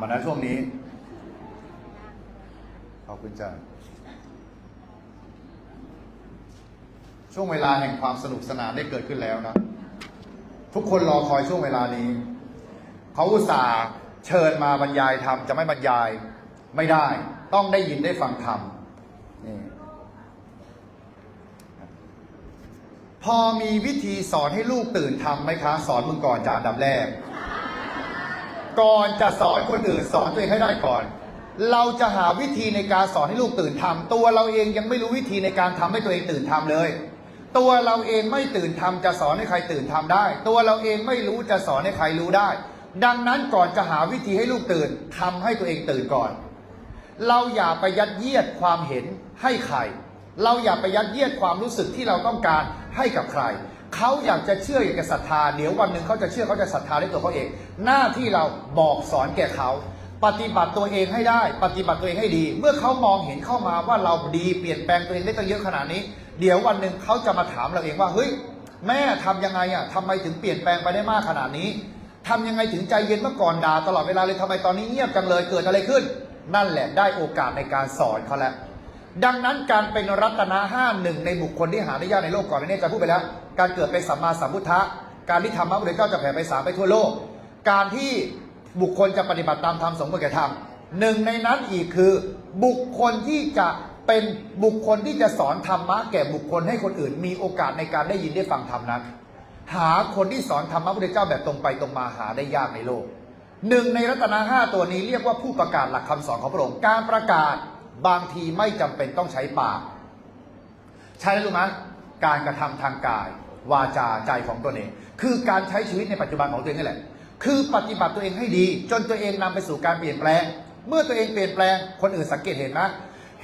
อะนะช่วงนี้ ขอบคุณจ้าช่วงเวลาแห่งความสนุกสนานได้เกิดขึ้นแล้วนะ ทุกคนรอคอยช่วงเวลานี้ เขาอุตส่าห์เชิญมาบรรยายธรรมจะไม่บรรยายไม่ได้ ต้องได้ยินได้ฟังธรรมนี่พอมีวิธีสอนให้ลูกตื่นทำไหมคะ สอนมึงก่อนจากอันดับแรก ก่อนจะสอนคนอื่นสอนตัวเองให้ได้ก่อน เราจะหาวิธีในการสอนให้ลูกตื่นทำตัวเราเองยังไม่รู้วิธีในการทำให้ตัวเองตื่นทำเลย ตัวเราเองไม่ตื่นทำจะสอนให้ใครตื่นทำได้ ตัวเราเองไม่รู้จะสอนให้ใครรู้ได้ ดังนั้นก่อนจะหาวิธีให้ลูกตื่นทำให้ตัวเองตื่นก่อน เราอย่าไปยัดเยียดความเห็นให้ใคร เราอย่าไปยัดเยียดความรู้สึกที่เราต้องการให้กับใคร เขาอยากจะเชื่ออยากจะศรัทธา เดี๋ยววันหนึ่งเขาจะเชื่อเขาจะศรัทธาด้วยตัวเขาเอง หน้าที่เราบอกสอนแก่เขา ปฏิบัติตัวเองให้ได้ ปฏิบัติตัวเองให้ดี เมื่อเขามองเห็นเข้ามาว่าเราดีเปลี่ยนแปลงตัวเองได้ตั้งเยอะขนาดนี้ เดี๋ยววันหนึ่งเขาจะมาถามเราเองว่าเฮ้ยแม่ทำยังไงอะทำไมถึงเปลี่ยนแปลงไปได้มากขนาดนี้ทำยังไงถึงใจเย็นเมื่อก่อนด่าตลอดเวลาเลยทำไมตอนนี้เงียบจังเลยเกิดอะไรขึ้น นั่นแหละได้โอกาสในการสอนเขาแล้ว ดังนั้นการเป็นรัตนะห้าหนึ่งในบุคคลที่หาได้ยากในโลกก่อนนี้จะพูดไปแล้ว การเกิดเป็นสัมมาสัมพุทธะการที่ธรรมะพุทธเจ้าจะแผ่ไปสามไปทั่วโลก การที่บุคคลจะปฏิบัติตามธรรมสมควรแก่ธรรมหนึ่งในนั้นอีกคือบุคคลที่จะเป็นบุคคลที่จะสอนธรรมะแก่บุคคลให้คนอื่น มีโอกาสในการได้ยินได้ฟังธรรมนั้น หาคนที่สอนธรรมะพุทธเจ้าแบบตรงไปตรงมาหาได้ยากในโลกหนึ่งในรัตนาห้าตัวนี้เรียกว่าผู้ประกาศหลักคำสอนของพระองค์การประกาศ บางทีไม่จำเป็นต้องใช้ปาก ใช่แล้วรู้ไหมการกระทำทางกาย วาจาใจของตัวเอง คือการใช้ชีวิตในปัจจุบันของตัวเองนี่แหละ คือปฏิบัติตัวเองให้ดี จนตัวเองนำไปสู่การเปลี่ยนแปลง เมื่อตัวเองเปลี่ยนแปลง คนอื่นสังเกตเห็นไหม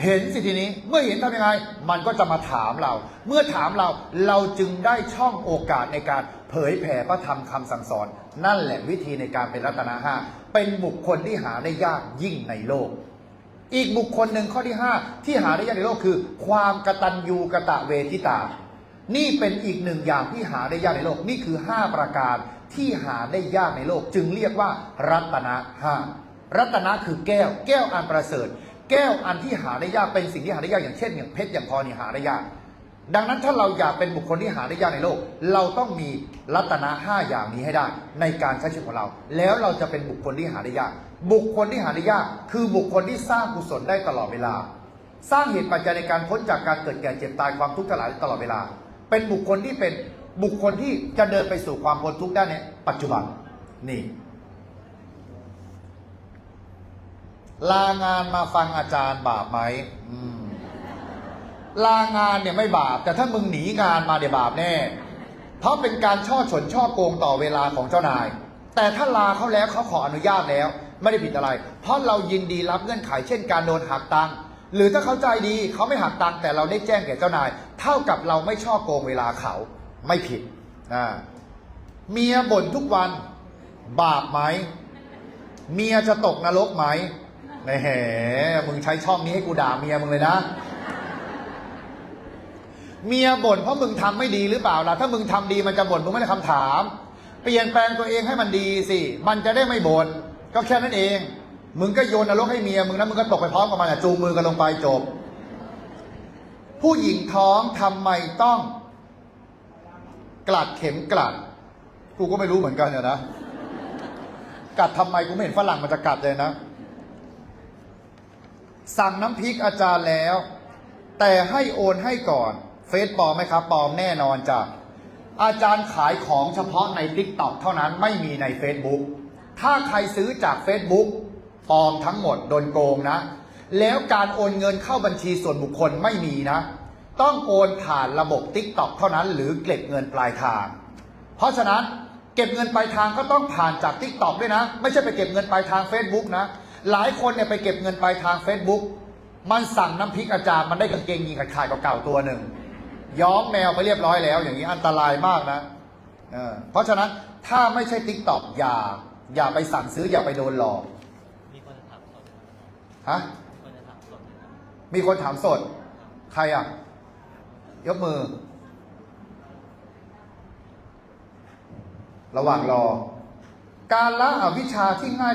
เห็นสิทีนี้เมื่อเห็นทำยังไง มันก็จะมาถามเรา เมื่อถามเราเราจึงได้ช่องโอกาสในการเผยแผ่พระธรรมคำสั่งสอน นั่นแหละวิธีในการเป็นรัตนาห้าเป็นบุคคลที่หาได้ยากยิ่งในโลก อีกบุคคลหนึ่งข้อที่ 5 ที่หาได้ยากในโลกคือ ความกตัญญูกะตะเวทิตา นี่เป็นอีกหนึ่งอย่างที่หาได้ยากในโลก นี่คือ 5 ประการที่หาได้ยากในโลก จึงเรียกว่า รัตนะห้ารัตนะคือแก้ว แก้วอันประเสริฐ แก้วอันที่หาได้ยากเป็นสิ่งที่หาได้ยากอย่างเช่นอย่างเพชรอย่างพลอยนี่หาได้ยาก ดังนั้นถ้าเราอยากเป็นบุคคลที่หาได้ยากในโลก เราต้องมีรัตนะห้าอย่างนี้ให้ได้ ในการใช้ชีวิตของเรา แล้วเราจะเป็นบุคคลที่หาได้ยาก บุคคลที่หาได้ยาก คือบุคคลที่สร้างกุศลได้ตลอดเวลา สร้างเหตุปัจจัยในการพ้นจากการเกิดแก่เจ็บตายความทุกข์ทั้งหลายตลอดเวลา เป็นบุคคลที่เป็นบุคคลที่จะเดินไปสู่ความพ้นทุกข์ได้ในปัจจุบันนี่ลางานมาฟังอาจารย์บาปไหมอืม ลางานเนี่ยไม่บาป แต่ถ้ามึงหนีงานมาเดี๋ยวบาปแน่ เพราะเป็นการช่อฉนช่อโกงต่อเวลาของเจ้านาย แต่ถ้าลาเขาแล้วเขาขออนุญาตแล้ว ไม่ได้ผิดอะไร เพราะเรายินดีรับเงื่อนไขเช่นการโดนหักตังค์หรือถ้าเขาใจดีเขาไม่หักตังค์แต่เราได้แจ้งแก่เจ้านาย เท่ากับเราไม่ช่อโกงเวลาเขาไม่ผิดอ่าเมียบ่นทุกวันบาปไหมเมียจะตกนรกไหมแหมมึงใช้ช่องนี้ให้กูด่าเมียมึงเลยนะ เมียบ่นเพราะมึงทำไม่ดีหรือเปล่าล่ะถ้ามึงทำดีมันจะบ่นมึงไม่ได้คำถาม เปลี่ยนแปลงตัวเองให้มันดีสิมันจะได้ไม่บ่นก็แค่นั้นเอง มึงก็โยนนรกให้เมียมึงแล้วมึงก็ตกไปพร้อมกับมันจูงมือกันลงไปจบ ผู้หญิงท้องทำไมต้อง กลัดเข็มกลัดกูก็ไม่รู้เหมือนกันเนี่ยนะกัดทำไมกูไม่เห็นฝรั่งมันจะกัดเลยนะ สั่งน้ำพริกอาจารย์แล้ว แต่ให้โอนให้ก่อน เฟซปลอมไหมครับปลอมแน่นอนจ้ะอาจารย์ขายของเฉพาะใน t ิ k t o k เท่านั้นไม่มีใน Facebook ถ้าใครซื้อจาก Facebook ปลอมทั้งหมดโดนโกงนะ แล้วการโอนเงินเข้าบัญชีส่วนบุคคลไม่มีนะ ต้องโอนผ่านระบบ t ิ k t o k เท่านั้นหรือเก็บเงินปลายทาง เพราะฉะนั้นเก็บเงินปลายทางก็ต้องผ่านจาก t ิ k t o k ด้วยนะ ไม่ใช่ไปเก็บเงินปลายทาง Facebook นะ หลายคนเนี่ยไปเก็บเงินปลายทาง Facebook มันสั่งน้ำพริกอาจารย์มันได้กางเกงยีนขาดๆเก่าๆตัวหนึ่ง ย้อมแมวไปเรียบร้อยแล้ว อย่างนี้อันตรายมากนะเออเพราะฉะนั้นถ้าไม่ใช่ติ๊กต็อกอย่า อย่าไปสั่งซื้ออย่าไปโดนหลอกมีคนจะถามสดฮะมีคนจะถามสดมีคนถามสด ใครอะ ยกมือ ระหว่างรอ การละอวิชชาที่ง่ายที่